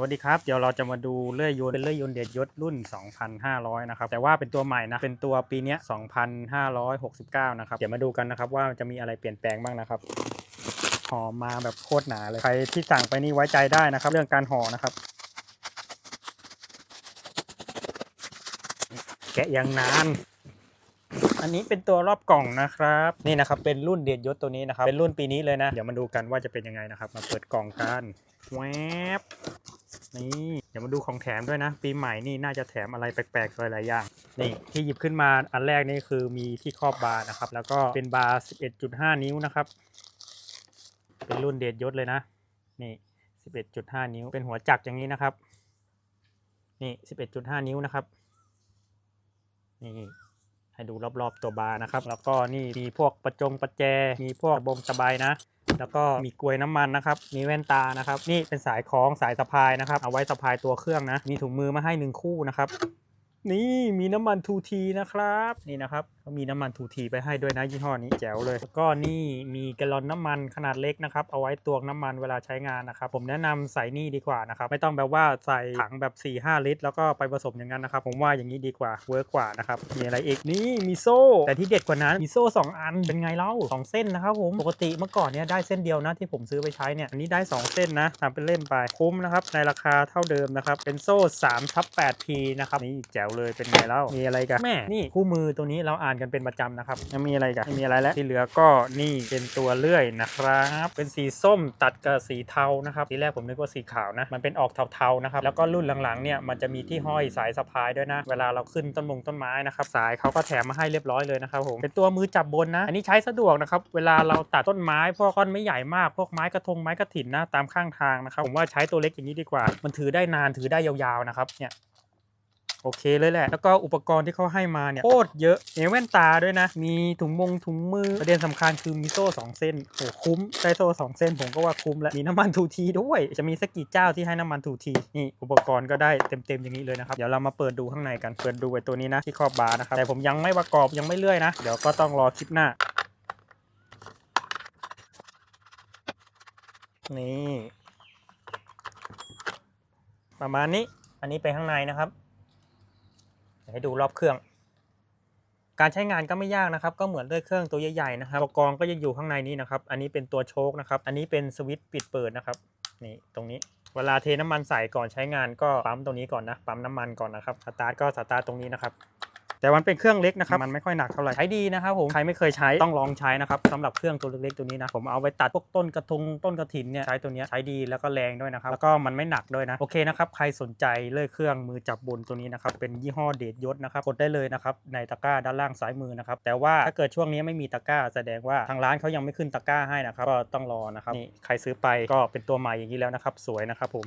วัสดีครับ เดี๋ยวเราจะมาดูเลื่อยยนต์เป็นเลื่อยยนต์เดยศรุ่น 2,500 นะครับ แต่ว่าเป็นตัวใหม่นะ เป็นตัวปีนี้ย2,569 นะครับ เดี๋ยวมาดูกันนะครับว่าจะมีอะไรเปลี่ยนแปลงบ้างนะครับห่อมาแบบโคตรหนาเลย ใครที่สั่งไปนี่ไว้ใจได้นะครับ เรื่องการห่อนะครับ แกะอย่างนานอันนี้เป็นตัวรอบกล่องนะครับ นี่นะครับเป็นรุ่นเดชยศตัวนี้นะครับ เป็นรุ่นปีนี้เลยนะ เดี๋ยวมาดูกันว่าจะเป็นยังไงนะครับ มาเปิดกล่องกันแวบ นี่เดี๋ยวมาดูของแถมด้วยนะ ปีใหม่นี่น่าจะแถมอะไรแปลกๆหลายๆอย่างนี่ที่หยิบขึ้นมาอันแรกนี่คือมีที่ครอบบาร์นะครับ แล้วก็เป็นบาร์ 11.5 นิ้วนะครับ เป็นรุ่นเดชยศเลยนะ นี่ 11.5 นิ้ว เป็นหัวจักรอย่างนี้นะครับ นี่ 11.5 นิ้วนะครับ นี่ให้ดูรอบๆตัวบาร์นะครับ แล้วก็นี่มีพวกประจงประแจ มีพวกบงสบายนะ แล้วก็มีกลวยน้ำมันนะครับ มีแว่นตานะครับ นี่เป็นสายคล้องสายสะพายนะครับ เอาไว้สะพายตัวเครื่องนะ มีถุงมือมาให้หนึ่งคู่นะครับ นี่มีน้ำมันทูทีนะครับ นี่นะครับก็มีน้ำมันทูทีไปให้ด้วยนะยี่ห้อนี้แจ๋วเลยแล้วก็นี่มีแกลลอนน้ำมันขนาดเล็กนะครับ เอาไว้ตวงน้ำมันเวลาใช้งานนะครับ ผมแนะนำใส่นี่ดีกว่านะครับ ไม่ต้องแบบว่าใส่ถังแบบ 4-5 ลิตร แล้วก็ไปผสมอย่างนั้นนะครับ ผมว่าอย่างนี้ดีกว่าเวิร์กกว่านะครับ มีอะไรอีกนี่มีโซ่ แต่ที่เด็ดกว่านั้นมีโซ่ 2 อันเป็นไงเล่าสองเส้นนะครับผมปกติเมื่อก่อนเนี้ยได้เส้นเดียวนะที่ผมซื้อไปใช้เนี่ยอันนี้ได้ 2 เส้นนะทำเป็นเล่มไปคุ้มนะครับในราคาเท่าเดิมนะครับเป็นโซ่3ทับ 8P นะครับนี่แจ๋วเลยเป็นไงเล่ามีอะไรกันแม่นี่คู่มือตัวนี้เราอ่านกันเป็นประจำนะครับยังมีอะไรกันไม่มีอะไรแล้วที่เหลือก็นี่เป็นตัวเลื่อยนะครับ เป็นสีส้มตัดกับสีเทานะครับทีแรกผมนึกว่าสีขาวนะมันเป็นออกเทาๆนะครับแล้วก็รุ่นหลังๆเนี่ยมันจะมีที่ห้อยสายสะพายด้วยนะ เวลาเราขึ้นต้นมงต้นไม้นะครับสายเขาก็แถมมาให้เรียบร้อยเลยนะครับผมเป็นตัวมือจับบนนะ อันนี้ใช้สะดวกนะครับเวลาเราตัดต้นไม้พวกก้อนไม่ใหญ่มากพวกไม้กระทงไม้กระถินนะตามข้างทางนะครับผมว่าใช้ตัวเล็กอย่างนี้ดีกว่า มันถือได้นานถือได้ยาวๆนะครับเนี่ย โอเคเลยแหละ แล้วก็อุปกรณ์ที่เขาให้มาเนี่ยโคตรเยอะมีแว่นตาด้วยนะ มีถุงมงถุงมือ ประเด็นสำคัญคือมีโซ่ 2 เส้นโอ้คุ้มได้โซ่ 2 เส้นผมก็ว่าคุ้มแล้ว มีน้ำมันทูทีด้วย จะมีสักกี่เจ้าที่ให้น้ำมันทูที นี่อุปกรณ์ก็ได้เต็มๆอย่างนี้เลยนะครับ เดี๋ยวเรามาเปิดดูข้างในกัน เปิดดูไอ้ตัวนี้นะที่ครอบบาร์นะครับ แต่ผมยังไม่ประกอบยังไม่เลื่อยนะ เดี๋ยวก็ต้องรอคลิปหน้า นี่ ประมาณนี้ อันนี้ไปข้างในนะครับ ให้ดูรอบเครื่อง การใช้งานก็ไม่ยากนะครับ ก็เหมือนด้วยเครื่องตัวใหญ่ๆนะครับตัวกรองก็จะอยู่ข้างในนี้นะครับ อันนี้เป็นตัวโชคนะครับ อันนี้เป็นสวิตช์ปิดเปิดนะครับ นี่ตรงนี้ เวลาเทน้ำมันใส่ก่อนใช้งานก็ปั๊มตรงนี้ก่อนนะ ปั๊มน้ำมันก่อนนะครับ สตาร์ทก็สตาร์ทตรงนี้นะครับ แต่มันเป็นเครื่องเล็กนะครับมันไม่ค่อยหนักเท่าไหร่ใช้ดีนะครับผมใครไม่เคยใช้ต้องลองใช้นะครับสำหรับเครื่องตัวเล็กๆตัวนี้นะผมเอาไปตัดพวกต้นกระทงต้นกระถินเนี่ยใช้ตัวเนี้ยใช้ดีแล้วก็แรงด้วยนะครับแล้วก็มันไม่หนักด้วยนะโอเคนะครับใครสนใจเลื่อยเครื่องมือจับบนตัวนี้นะครับเป็นยี่ห้อเดชยศนะครับกดได้เลยนะครับในตะกร้าด้านล่างซ้ายมือนะครับแต่ว่าถ้าเกิดช่วงนี้ไม่มีตะกร้า แสดงว่าทางร้านเขายังไม่ขึ้นตะกร้าให้นะครับก็ต้องรอนะครับนี่ใครซื้อไปก็เป็นตัวใหม่อย่างนี้แล้วนะครับสวยนะครับผม